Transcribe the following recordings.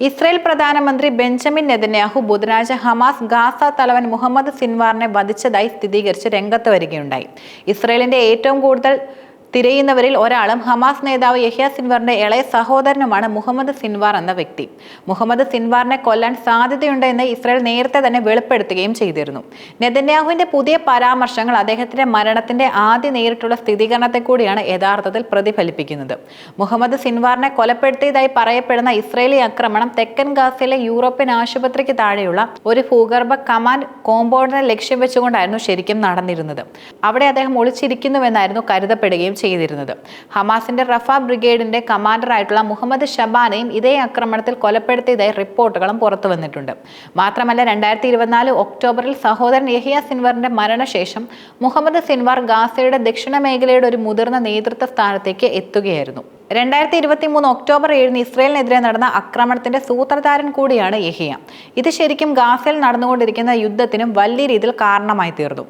Israel പ്രധാനമന്ത്രി Benjamin Netanyahu ബുധനാഴ്ച Hamas Gaza തലവൻ മുഹമ്മദ് സിൻവാറിനെ വധിച്ചതായി സ്ഥിരീകരിച്ച് രംഗത്ത് വരികയുണ്ടായി. ഇസ്രയേലിന്റെ ഏറ്റവും കൂടുതൽ തിരയുന്നവരിൽ ഒരാളും ഹമാസ് നേതാവ് യഹ്യ സിൻവാറിന്റെ ഇളയ സഹോദരനുമാണ് മുഹമ്മദ് സിൻവാർ എന്ന വ്യക്തി. മുഹമ്മദ് സിൻവാറിനെ കൊല്ലാൻ സാധ്യതയുണ്ടെന്ന് ഇസ്രായേൽ നേരത്തെ തന്നെ വെളിപ്പെടുത്തുകയും ചെയ്തിരുന്നു. നെതന്യാഹുവിന്റെ പുതിയ പരാമർശങ്ങൾ അദ്ദേഹത്തിന്റെ മരണത്തിന്റെ ആദ്യ നേരിട്ടുള്ള സ്ഥിരീകരണത്തെ കൂടിയാണ് യഥാർത്ഥത്തിൽ പ്രതിഫലിപ്പിക്കുന്നത്. മുഹമ്മദ് സിൻവാറിനെ കൊലപ്പെടുത്തിയതായി പറയപ്പെടുന്ന ഇസ്രയേലി ആക്രമണം തെക്കൻ ഗാസയിലെ യൂറോപ്യൻ ആശുപത്രിക്ക് താഴെയുള്ള ഒരു ഭൂഗർഭ കമാൻഡ് കോമ്പൗണ്ടിനെ ലക്ഷ്യം വെച്ചുകൊണ്ടായിരുന്നു ശരിക്കും നടന്നിരുന്നത്. അവിടെ അദ്ദേഹം ഒളിച്ചിരിക്കുന്നുവെന്നായിരുന്നു കരുതപ്പെടുകയും ചെയ്തിരുന്നത്. ഹമാസിന്റെ റഫ ബ്രിഗേഡിന്റെ കമാൻഡറായിട്ടുള്ള മുഹമ്മദ് ഷബാനെയും ഇതേ ആക്രമണത്തിൽ കൊലപ്പെടുത്തിയതായി റിപ്പോർട്ടുകളും പുറത്തു വന്നിട്ടുണ്ട്. മാത്രമല്ല രണ്ടായിരത്തി ഇരുപത്തിനാല് ഒക്ടോബറിൽ സഹോദരൻ യഹിയ സിൻവറിന്റെ മരണശേഷം മുഹമ്മദ് സിൻവാർ ഗാസയുടെ ദക്ഷിണ മേഖലയുടെ ഒരു മുതിർന്ന നേതൃത്വ സ്ഥാനത്തേക്ക് എത്തുകയായിരുന്നു. രണ്ടായിരത്തി ഇരുപത്തി മൂന്ന് ഒക്ടോബർ ഏഴിന് ഇസ്രയേലിനെതിരെ നടന്ന ആക്രമണത്തിന്റെ സൂത്രധാരൻ കൂടിയാണ് യഹിയ. ഇത് ശരിക്കും ഗാസയിൽ നടന്നുകൊണ്ടിരിക്കുന്ന യുദ്ധത്തിനും വലിയ രീതിയിൽ കാരണമായി തീർന്നു.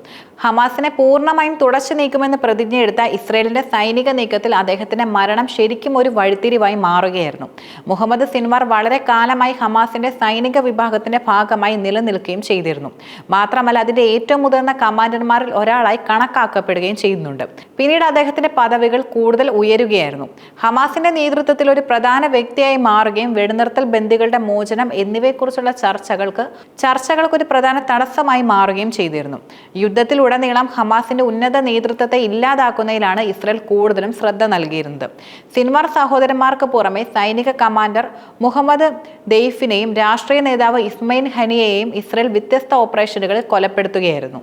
ഹമാസിനെ പൂർണമായും തുടച്ചു നീക്കുമെന്ന് പ്രതിജ്ഞയെടുത്ത ഇസ്രയേലിന്റെ സൈനിക നീക്കത്തിൽ അദ്ദേഹത്തിന്റെ മരണം ശരിക്കും ഒരു വഴിത്തിരിവായി മാറുകയായിരുന്നു. മുഹമ്മദ് സിൻവാർ വളരെ കാലമായി ഹമാസിന്റെ സൈനിക വിഭാഗത്തിന്റെ ഭാഗമായി നിലനിൽക്കുകയും ചെയ്തിരുന്നു. മാത്രമല്ല അതിന്റെ ഏറ്റവും മുതിർന്ന കമാൻഡർമാരിൽ ഒരാളായി കണക്കാക്കപ്പെടുകയും ചെയ്യുന്നുണ്ട്. പിന്നീട് അദ്ദേഹത്തിന്റെ പദവികൾ കൂടുതൽ ഉയരുകയായിരുന്നു. ഹമാസിന്റെ നേതൃത്വത്തിൽ ഒരു പ്രധാന വ്യക്തിയായി മാറുകയും വെടിനിർത്തൽ ബന്ദികളുടെ മോചനം എന്നിവയെക്കുറിച്ചുള്ള ചർച്ചകൾക്ക് ചർച്ചകൾക്ക് ഒരു പ്രധാന തടസ്സമായി മാറുകയും ചെയ്തിരുന്നു. യുദ്ധത്തിൽ ഉടനീളം ഹമാസിന്റെ ഉന്നത നേതൃത്വത്തെ ഇല്ലാതാക്കുന്നതിലാണ് ഇസ്രയേൽ കൂടുതലും ശ്രദ്ധ നൽകിയിരുന്നത്. സിൻവാർ സഹോദരന്മാർക്ക് പുറമെ സൈനിക കമാൻഡർ മുഹമ്മദ് ദെയ്ഫിനെയും രാഷ്ട്രീയ നേതാവ് ഇസ്മൈൻ ഹനിയെയും ഇസ്രയേൽ വ്യത്യസ്ത ഓപ്പറേഷനുകളിൽ കൊലപ്പെടുത്തുകയായിരുന്നു.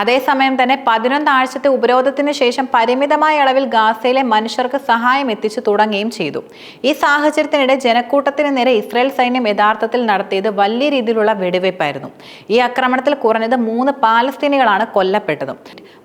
അതേസമയം തന്നെ പതിനൊന്ന് ആഴ്ചത്തെ ഉപരോധത്തിന് ശേഷം പരിമിതമായ അളവിൽ ഗാസയിലെ മനുഷ്യർക്ക് സഹായം എത്തിച്ചു തുടങ്ങുകയും ചെയ്തു. ഈ സാഹചര്യത്തിനിടെ ജനക്കൂട്ടത്തിന് നേരെ ഇസ്രായേൽ സൈന്യം യഥാർത്ഥത്തിൽ നടത്തിയത് വലിയ രീതിയിലുള്ള വെടിവയ്പ്പായിരുന്നു ഈ ആക്രമണത്തിൽ കുറഞ്ഞത് മൂന്ന് പാലസ്തീനികളാണ് കൊല്ലപ്പെട്ടത്.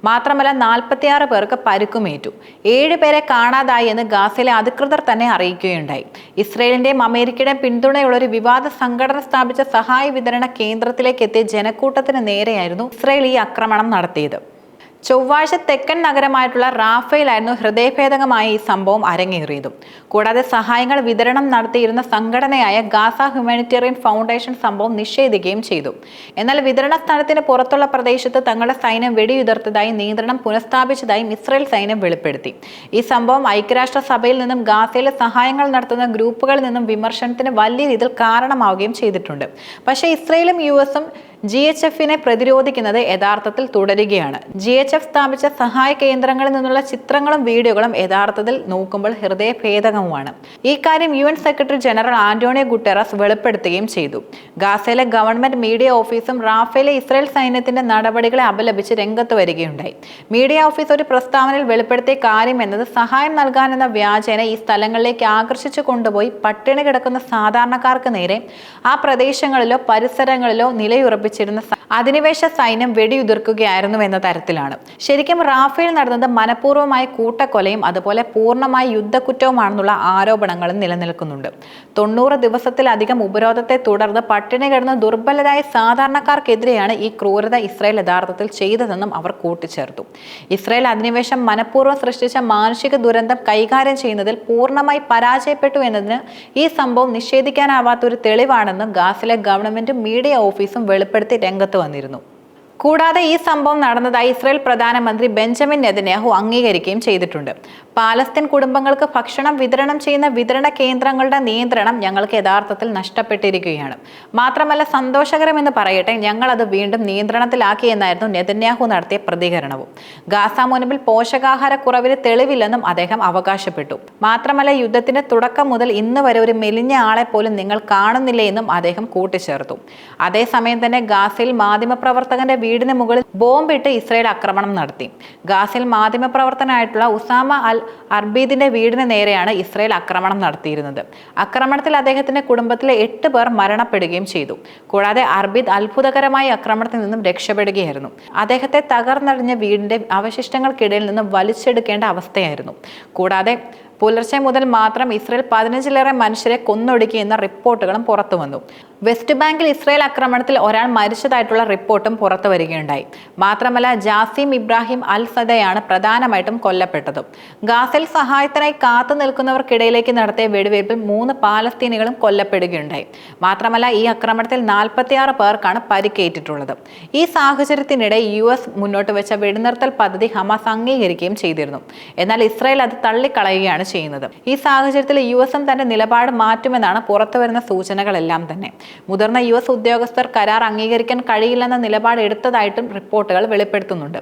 മാത്രമല്ല നാൽപ്പത്തിയാറ് പേർക്ക് പരുക്കുമേറ്റു. ഏഴ് പേരെ കാണാതായി എന്ന് ഗാസയിലെ അധികൃതർ തന്നെ അറിയിക്കുകയുണ്ടായി. ഇസ്രയേലിന്റെയും അമേരിക്കയുടെയും പിന്തുണയുള്ള ഒരു വിവാദ സംഘടന സ്ഥാപിച്ച സഹായ വിതരണ കേന്ദ്രത്തിലേക്ക് എത്തിയ ജനക്കൂട്ടത്തിന് നേരെയായിരുന്നു ഇസ്രയേൽ ഈ ആക്രമണം നടത്തിയത്. ചൊവ്വാഴ്ച തെക്കൻ നഗരമായിട്ടുള്ള റാഫയിലായിരുന്നു ഹൃദയഭേദകമായ ഈ സംഭവം അരങ്ങേറിയതും. കൂടാതെ സഹായങ്ങൾ വിതരണം നടത്തിയിരുന്ന സംഘടനയായ ഗാസ ഹ്യൂമാനിറ്റേറിയൻ ഫൗണ്ടേഷൻ സംഭവം നിഷേധിക്കുകയും ചെയ്തു. എന്നാൽ വിതരണ സ്ഥലത്തിന് പുറത്തുള്ള പ്രദേശത്ത് തങ്ങളുടെ സൈന്യം വെടിയുതിർത്തതായി നിയന്ത്രണം പുനഃസ്ഥാപിച്ചതായും ഇസ്രയേൽ സൈന്യം വെളിപ്പെടുത്തി. ഈ സംഭവം ഐക്യരാഷ്ട്ര സഭയിൽ നിന്നും ഗാസയിലെ സഹായങ്ങൾ നടത്തുന്ന ഗ്രൂപ്പുകളിൽ നിന്നും വിമർശനത്തിന് വലിയ രീതിയിൽ കാരണമാവുകയും ചെയ്തിട്ടുണ്ട്. പക്ഷേ ഇസ്രയേലും യു എസും ജി എച്ച് എഫിനെ പ്രതിരോധിക്കുന്നത് യഥാർത്ഥത്തിൽ തുടരുകയാണ്. ജി എച്ച് എഫ് സ്ഥാപിച്ച സഹായ കേന്ദ്രങ്ങളിൽ നിന്നുള്ള ചിത്രങ്ങളും വീഡിയോകളും യഥാർത്ഥത്തിൽ നോക്കുമ്പോൾ ഹൃദയഭേദകവുമാണ്. ഈ കാര്യം U N secretary general Antonio Guterres വെളിപ്പെടുത്തുകയും ചെയ്തു. ഗാസയിലെ ഗവൺമെന്റ് മീഡിയ ഓഫീസും റാഫേലെ ഇസ്രായേൽ സൈന്യത്തിന്റെ നടപടികളെ അപലപിച്ച് രംഗത്ത് വരികയുണ്ടായി. മീഡിയ ഓഫീസ് ഒരു പ്രസ്താവനയിൽ വെളിപ്പെടുത്തിയ കാര്യം എന്നത് സഹായം നൽകാനെന്ന വ്യാജേന ഈ സ്ഥലങ്ങളിലേക്ക് ആകർഷിച്ചു കൊണ്ടുപോയി പട്ടിണി കിടക്കുന്ന സാധാരണക്കാർക്ക് നേരെ ആ പ്രദേശങ്ങളിലോ പരിസരങ്ങളിലോ നിലയുറപ്പിച്ചിരുന്ന സ- അധിനിവേശ സൈന്യം വെടിയുതിർക്കുകയായിരുന്നു എന്ന തരത്തിലാണ്. ശരിക്കും റാഫേൽ നടന്നത് മനഃപൂർവമായ കൂട്ടക്കൊലയും അതുപോലെ പൂർണമായ യുദ്ധക്കുറ്റവുമാണെന്നുള്ള ആരോപണങ്ങളും നിലനിൽക്കുന്നുണ്ട്. തൊണ്ണൂറ് ദിവസത്തിലധികം ഉപരോധത്തെ തുടർന്ന് പട്ടിണി കിടന്ന ദുർബലരായ സാധാരണക്കാർക്കെതിരെയാണ് ഈ ക്രൂരത ഇസ്രായേൽ യഥാർത്ഥത്തിൽ ചെയ്തതെന്നും അവർ കൂട്ടിച്ചേർത്തു. ഇസ്രായേൽ അധിനിവേശം മനഃപൂർവം സൃഷ്ടിച്ച മാനുഷിക ദുരന്തം കൈകാര്യം ചെയ്യുന്നതിൽ പൂർണമായി പരാജയപ്പെട്ടു എന്നതിന് ഈ സംഭവം നിഷേധിക്കാനാവാത്ത ഒരു തെളിവാണെന്നും ഗാസിലെ ഗവൺമെന്റും മീഡിയ ഓഫീസും വെളിപ്പെടുത്തി രംഗത്ത് വന്നിരുന്നു. കൂടാതെ ഈ സംഭവം നടന്നതായി ഇസ്രായേൽ പ്രധാനമന്ത്രി ബെഞ്ചമിൻ നെതന്യാഹു അംഗീകരിക്കുകയും ചെയ്തിട്ടുണ്ട്. പാലസ്തീൻ കുടുംബങ്ങൾക്ക് ഭക്ഷണം വിതരണം ചെയ്യുന്ന വിതരണ കേന്ദ്രങ്ങളുടെ നിയന്ത്രണം ഞങ്ങൾക്ക് യഥാർത്ഥത്തിൽ നഷ്ടപ്പെട്ടിരിക്കുകയാണ്. മാത്രമല്ല സന്തോഷകരമെന്ന് പറയട്ടെ ഞങ്ങൾ അത് വീണ്ടും നിയന്ത്രണത്തിലാക്കി എന്നായിരുന്നു നെതന്യാഹു നടത്തിയ പ്രതികരണവും. ഗാസ മുൻപിൽ പോഷകാഹാരക്കുറവിന് തെളിവില്ലെന്നും അദ്ദേഹം അവകാശപ്പെട്ടു. മാത്രമല്ല യുദ്ധത്തിന്റെ തുടക്കം മുതൽ ഇന്ന് വരെ ഒരു മെലിഞ്ഞ ആളെ പോലും നിങ്ങൾ കാണുന്നില്ലെന്നും അദ്ദേഹം കൂട്ടിച്ചേർത്തു. അതേസമയം തന്നെ ഗാസയിൽ മാധ്യമപ്രവർത്തകന്റെ വീടിന് മുകളിൽ ബോംബിട്ട് ഇസ്രയേൽ ആക്രമണം നടത്തി. ഗാസയിൽ മാധ്യമപ്രവർത്തനായിട്ടുള്ള ഉസാമ അൽ അർബീദിന്റെ വീടിന് നേരെയാണ് ഇസ്രയേൽ ആക്രമണം നടത്തിയിരുന്നത്. ആക്രമണത്തിൽ അദ്ദേഹത്തിന്റെ കുടുംബത്തിലെ എട്ട് പേർ മരണപ്പെടുകയും ചെയ്തു. കൂടാതെ അർബീദ് അത്ഭുതകരമായി ആക്രമണത്തിൽ നിന്നും രക്ഷപ്പെടുകയായിരുന്നു. അദ്ദേഹത്തെ തകർന്നടിഞ്ഞ വീടിന്റെ അവശിഷ്ടങ്ങൾക്കിടയിൽ നിന്നും വലിച്ചെടുക്കേണ്ട അവസ്ഥയായിരുന്നു. കൂടാതെ പുലർച്ചെ മുതൽ മാത്രം ഇസ്രയേൽ പതിനഞ്ചിലേറെ മനുഷ്യരെ കൊന്നൊടുക്കിയെന്ന റിപ്പോർട്ടുകളും പുറത്തുവന്നു വെസ്റ്റ് ബാങ്കിൽ ഇസ്രയേൽ ആക്രമണത്തിൽ ഒരാൾ മരിച്ചതായിട്ടുള്ള റിപ്പോർട്ടും പുറത്തു വരികയുണ്ടായി. മാത്രമല്ല ജാസിം ഇബ്രാഹിം അൽ സദയാണ് പ്രധാനമായിട്ടും കൊല്ലപ്പെട്ടത്. ഗാസയിൽ സഹായത്തിനായി കാത്തു നിൽക്കുന്നവർക്കിടയിലേക്ക് നടത്തിയ വെടിവയ്പിൽ മൂന്ന് പാലസ്തീനികളും കൊല്ലപ്പെടുകയുണ്ടായി. മാത്രമല്ല ഈ ആക്രമണത്തിൽ നാൽപ്പത്തിയാറ് പേർക്കാണ് പരിക്കേറ്റിട്ടുള്ളത്. ഈ സാഹചര്യത്തിനിടെ യു എസ് മുന്നോട്ട് വെച്ച വെടിനിർത്തൽ പദ്ധതി ഹമാസ് അംഗീകരിക്കുകയും ചെയ്തിരുന്നു. എന്നാൽ ഇസ്രയേൽ അത് തള്ളിക്കളയുകയാണ് ചെയ്യുന്നത്. ഈ സാഹചര്യത്തിൽ യു എസും തന്റെ നിലപാട് മാറ്റുമെന്നാണ് പുറത്തുവരുന്ന സൂചനകളെല്ലാം തന്നെ. മുതിർന്ന യു എസ് ഉദ്യോഗസ്ഥർ കരാർ അംഗീകരിക്കാൻ കഴിയില്ലെന്ന നിലപാട് എടുത്തതായിട്ടും റിപ്പോർട്ടുകൾ വെളിപ്പെടുത്തുന്നുണ്ട്.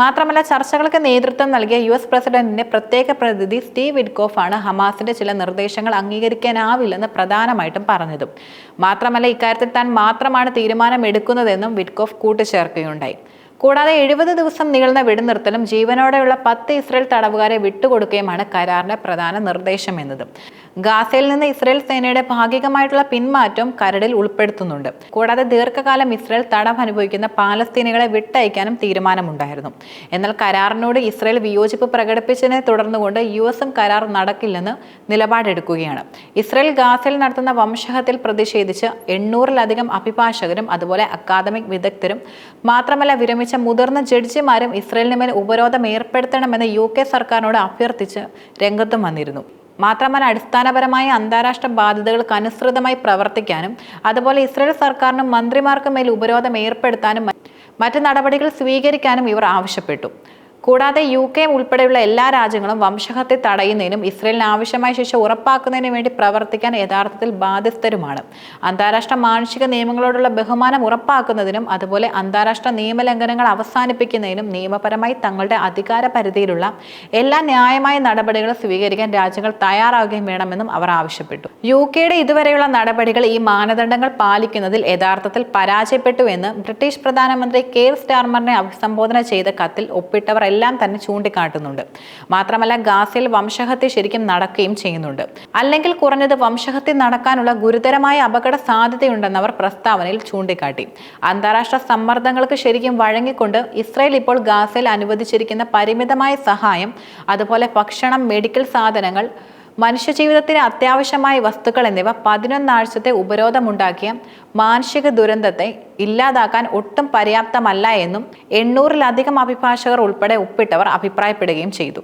മാത്രമല്ല ചർച്ചകൾക്ക് നേതൃത്വം നൽകിയ യു എസ് പ്രസിഡന്റിന്റെ പ്രത്യേക പ്രതിനിധി സ്റ്റീവ് വിഡ്കോഫ് ആണ് ഹമാസിന്റെ ചില നിർദ്ദേശങ്ങൾ അംഗീകരിക്കാനാവില്ലെന്ന് പ്രധാനമായിട്ടും പറഞ്ഞതും. മാത്രമല്ല ഇക്കാര്യത്തിൽ താൻ മാത്രമാണ് തീരുമാനമെടുക്കുന്നതെന്നും വിഡ്കോഫ് കൂട്ടിച്ചേർക്കുകയുണ്ടായി. കൂടാതെ എഴുപത് ദിവസം നീളുന്ന വെടിനിർത്തലും ജീവനോടെയുള്ള പത്ത് ഇസ്രയേൽ തടവുകാരെ വിട്ടുകൊടുക്കുകയുമാണ് കരാറിന്റെ പ്രധാന നിർദ്ദേശം എന്നത്. ഗാസയിൽ നിന്ന് ഇസ്രയേൽ സേനയുടെ ഭാഗികമായിട്ടുള്ള പിന്മാറ്റവും കരടിൽ ഉൾപ്പെടുത്തുന്നുണ്ട്. കൂടാതെ ദീർഘകാലം ഇസ്രയേൽ തടവ് അനുഭവിക്കുന്ന പാലസ്തീനികളെ വിട്ടയക്കാനും തീരുമാനമുണ്ടായിരുന്നു. എന്നാൽ കരാറിനോട് ഇസ്രയേൽ വിയോജിപ്പ് പ്രകടിപ്പിച്ചതിനെ തുടർന്നുകൊണ്ട് യു എസും കരാർ നടക്കില്ലെന്ന് നിലപാടെടുക്കുകയാണ്. ഇസ്രയേൽ ഗാസയിൽ നടത്തുന്ന വംശഹത്തിൽ പ്രതിഷേധിച്ച് എണ്ണൂറിലധികം അഭിഭാഷകരും അതുപോലെ അക്കാദമിക് വിദഗ്ധരും മാത്രമല്ല വിരമിച്ച മുതിർന്ന ജഡ്ജിമാരും ഇസ്രയേലിന് മേൽ ഉപരോധം ഏർപ്പെടുത്തണമെന്ന് യു കെ സർക്കാരിനോട് അഭ്യർത്ഥിച്ച് രംഗത്തും വന്നിരുന്നു. മാത്രമല്ല അടിസ്ഥാനപരമായ അന്താരാഷ്ട്ര ബാധ്യതകൾക്ക് അനുസൃതമായി പ്രവർത്തിക്കാനും അതുപോലെ ഇസ്രയേൽ സർക്കാരിനും മന്ത്രിമാർക്കും മേൽ ഉപരോധം ഏർപ്പെടുത്താനും മറ്റ് നടപടികൾ സ്വീകരിക്കാനും ഇവർ ആവശ്യപ്പെട്ടു. കൂടാതെ യു കെ ഉൾപ്പെടെയുള്ള എല്ലാ രാജ്യങ്ങളും വംശഹത്യ തടയുന്നതിനും ഇസ്രയേലിന് ആവശ്യമായ ശിക്ഷ ഉറപ്പാക്കുന്നതിനു വേണ്ടി പ്രവർത്തിക്കാൻ യഥാർത്ഥത്തിൽ ബാധ്യസ്ഥരുമാണ്. അന്താരാഷ്ട്ര മാനുഷിക നിയമങ്ങളോടുള്ള ബഹുമാനം ഉറപ്പാക്കുന്നതിനും അതുപോലെ അന്താരാഷ്ട്ര നിയമലംഘനങ്ങൾ അവസാനിപ്പിക്കുന്നതിനും നിയമപരമായി തങ്ങളുടെ അധികാര പരിധിയിലുള്ള എല്ലാ ന്യായമായ നടപടികളും സ്വീകരിക്കാൻ രാജ്യങ്ങൾ തയ്യാറാവുകയും വേണമെന്നും അവർ ആവശ്യപ്പെട്ടു. യു കെയുടെ ഇതുവരെയുള്ള നടപടികൾ ഈ മാനദണ്ഡങ്ങൾ പാലിക്കുന്നതിൽ യഥാർത്ഥത്തിൽ പരാജയപ്പെട്ടുവെന്ന് ബ്രിട്ടീഷ് പ്രധാനമന്ത്രി കെയർ സ്റ്റാർമറിനെ അഭിസംബോധന ചെയ്ത കത്തിൽ ഒപ്പിട്ടവർ എല്ലാം തന്നെ ചൂണ്ടിക്കാട്ടുന്നുണ്ട്. മാത്രമല്ല ഗാസയിൽ വംശഹത്യ ശരിക്കും നടക്കുകയും ചെയ്യുന്നുണ്ട്. അല്ലെങ്കിൽ കുറഞ്ഞത് വംശഹത്യ നടക്കാനുള്ള ഗുരുതരമായ അപകട സാധ്യതയുണ്ടെന്നവർ പ്രസ്താവനയിൽ ചൂണ്ടിക്കാട്ടി. അന്താരാഷ്ട്ര സമ്മർദ്ദങ്ങൾക്ക് ശരിക്കും വഴങ്ങിക്കൊണ്ട് ഇസ്രയേൽ ഇപ്പോൾ ഗാസയിൽ അനുവദിച്ചിരിക്കുന്ന പരിമിതമായ സഹായം അതുപോലെ ഭക്ഷണം മെഡിക്കൽ സാധനങ്ങൾ മനുഷ്യജീവിതത്തിന് അത്യാവശ്യമായ വസ്തുക്കൾ എന്നിവ പതിനൊന്നാഴ്ചത്തെ ഉപരോധമുണ്ടാക്കിയ മാനുഷിക ദുരന്തത്തെ ഇല്ലാതാക്കാൻ ഒട്ടും പര്യാപ്തമല്ല എന്നും എണ്ണൂറിലധികം അഭിഭാഷകർ ഉൾപ്പെടെ ഒപ്പിട്ടവർ അഭിപ്രായപ്പെടുകയും ചെയ്തു.